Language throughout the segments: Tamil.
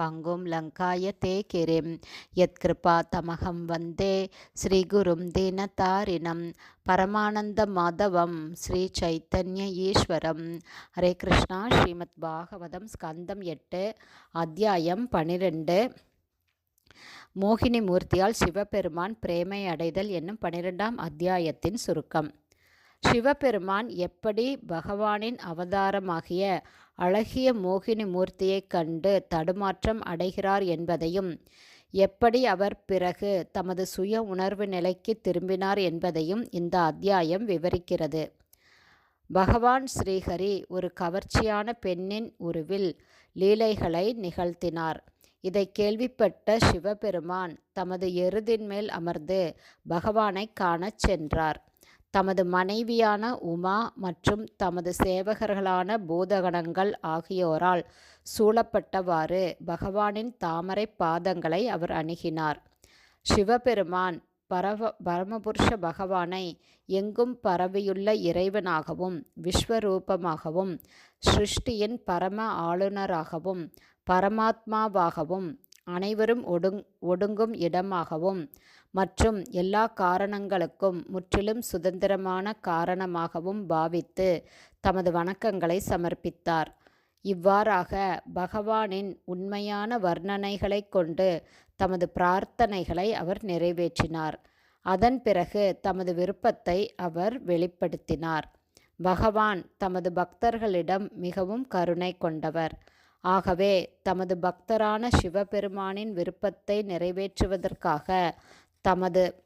பங்கும் லங்காய தே கிரிம் யத்கிருபா தமகம் வந்தே ஸ்ரீகுரும் தீனதாரினம். பரமானந்த மாதவம் ஸ்ரீ சைத்தன்ய ஈஸ்வரம். ஹரே கிருஷ்ணா ஸ்ரீமத் பாகவதம் ஸ்கந்தம் எட்டு அத்தியாயம் பனிரெண்டு. மோகினி மூர்த்தியால் சிவபெருமான் பிரேமை அடைதல் என்னும் பனிரெண்டாம் அத்தியாயத்தின் சுருக்கம். சிவபெருமான் எப்படி பகவானின் அவதாரமாகிய அழகிய மோகினி மூர்த்தியைக் கண்டு தடுமாற்றம் அடைகிறார் என்பதையும் எப்படி அவர் பிறகு தமது சுய உணர்வு நிலைக்கு திரும்பினார் என்பதையும் இந்த அத்தியாயம் விவரிக்கிறது. பகவான் ஸ்ரீஹரி ஒரு கவர்ச்சியான பெண்ணின் உருவில் லீலைகளை நிகழ்த்தினார். இதை கேள்விப்பட்ட சிவபெருமான் தமது எருதின் மேல் அமர்ந்து பகவானை காணச் சென்றார். தமது மனைவியான உமா மற்றும் தமது சேவகர்களான பூதகணங்கள் ஆகியோரால் சூழப்பட்டவாறு பகவானின் தாமரை பாதங்களை அவர் அணுகினார். சிவபெருமான் பரவ பரமபுருஷ பகவானை எங்கும் பரவியுள்ள இறைவனாகவும் விஸ்வரூபமாகவும் சிருஷ்டியின் பரம ஆளுநராகவும் பரமாத்மாவாகவும் அனைவரும் ஒடுங் ஒடுங்கும் இடமாகவும் மற்றும் எல்லா காரணங்களுக்கும் முற்றிலும் சுதந்திரமான காரணமாகவும் பாவித்து தமது வணக்கங்களை சமர்ப்பித்தார். இவ்வாறாக பகவானின் உண்மையான வர்ணனைகளைக் கொண்டு தமது பிரார்த்தனைகளை அவர் நிறைவேற்றினார். அதன் பிறகு தமது விருப்பத்தை அவர் வெளிப்படுத்தினார். பகவான் தமது பக்தர்களிடம் மிகவும் கருணை கொண்டவர். ஆகவே தமது பக்தரான சிவபெருமானின் விருப்பத்தை நிறைவேற்றுவதற்காக தமது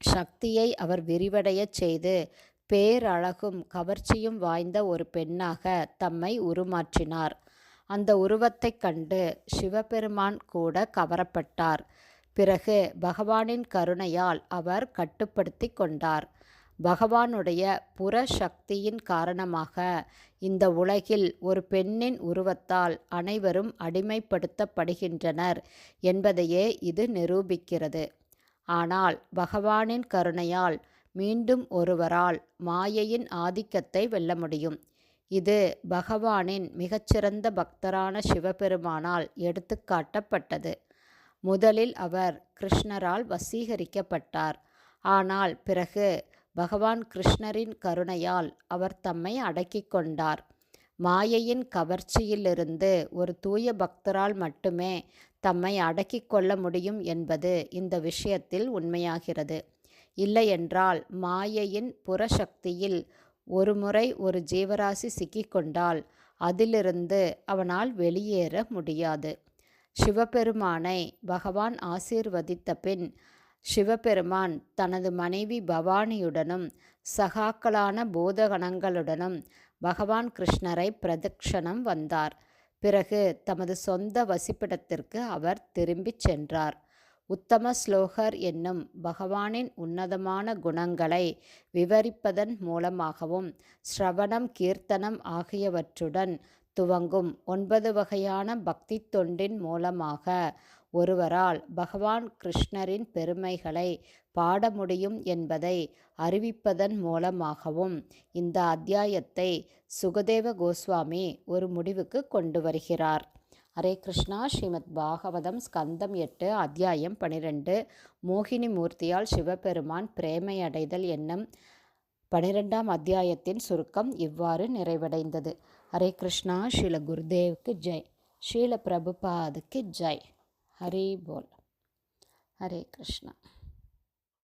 சக்தியை அவர் விரிவடையச் செய்து பேரழகும் கவர்ச்சியும் வாய்ந்த ஒரு பெண்ணாக தம்மை உருமாற்றினார். அந்த உருவத்தைக் கண்டு சிவபெருமான் கூட கவரப்பட்டார். பிறகு பகவானின் கருணையால் அவர் கட்டுப்படுத்தி கொண்டார். பகவானுடைய புற சக்தியின் காரணமாக இந்த உலகில் ஒரு பெண்ணின் உருவத்தால் அனைவரும் அடிமைப்படுத்தப்படுகின்றனர் என்பதையே இது நிரூபிக்கிறது. ஆனால் பகவானின் கருணையால் மீண்டும் ஒருவரால் மாயையின் ஆதிக்கத்தை வெல்ல முடியும். இது பகவானின் மிகச்சிறந்த பக்தரான சிவபெருமானால் எடுத்துக்காட்டப்பட்டது. முதலில் அவர் கிருஷ்ணரால் வசீகரிக்கப்பட்டார். ஆனால் பிறகு பகவான் கிருஷ்ணரின் கருணையால் அவர் தம்மை அடக்கிக் கொண்டார். மாயையின் கவர்ச்சியிலிருந்து ஒரு தூய பக்தரால் மட்டுமே தம்மை அடக்கிக் கொள்ள முடியும் என்பது இந்த விஷயத்தில் உண்மையாகிறது. இல்லையென்றால் மாயையின் புறசக்தியில் ஒரு முறை ஒரு ஜீவராசி சிக்கிக்கொண்டால் அதிலிருந்து அவனால் வெளியேற முடியாது. சிவபெருமானை பகவான் ஆசீர்வதித்த பின் சிவபெருமான் தனது மனைவி பவானியுடனும் சகாக்களான பூதகணங்களுடனும் பகவான் கிருஷ்ணரை பிரதக்ஷணம் வந்தார். பிறகு தமது சொந்த வசிப்பிடத்திற்கு அவர் திரும்பிச் சென்றார். உத்தம ஸ்லோகர் என்னும் பகவானின் உன்னதமான குணங்களை விவரிப்பதன் மூலமாகவும் ஸ்ரவணம் கீர்த்தனம் ஆகியவற்றுடன் துவங்கும் ஒன்பது வகையான பக்தி தொண்டின் மூலமாக ஒருவரால் பகவான் கிருஷ்ணரின் பெருமைகளை பாட முடியும் என்பதை அறிவிப்பதன் மூலமாகவும் இந்த அத்தியாயத்தை சுகதேவ கோஸ்வாமி ஒரு முடிவுக்கு கொண்டு வருகிறார். ஹரே கிருஷ்ணா. ஸ்ரீமத் பாகவதம் ஸ்கந்தம் எட்டு அத்தியாயம் பனிரெண்டு. மோகினி மூர்த்தியால் சிவபெருமான் பிரேமை அடைதல் என்னும் பனிரெண்டாம் அத்தியாயத்தின் சுருக்கம் இவ்வாறு நிறைவடைந்தது. ஹரே கிருஷ்ணா. ஸ்ரீல குருதேவுக்கு ஜெய். ஸ்ரீல பிரபுபாதுக்கு ஜெய். ஹரி போல் ஹரே கிருஷ்ணா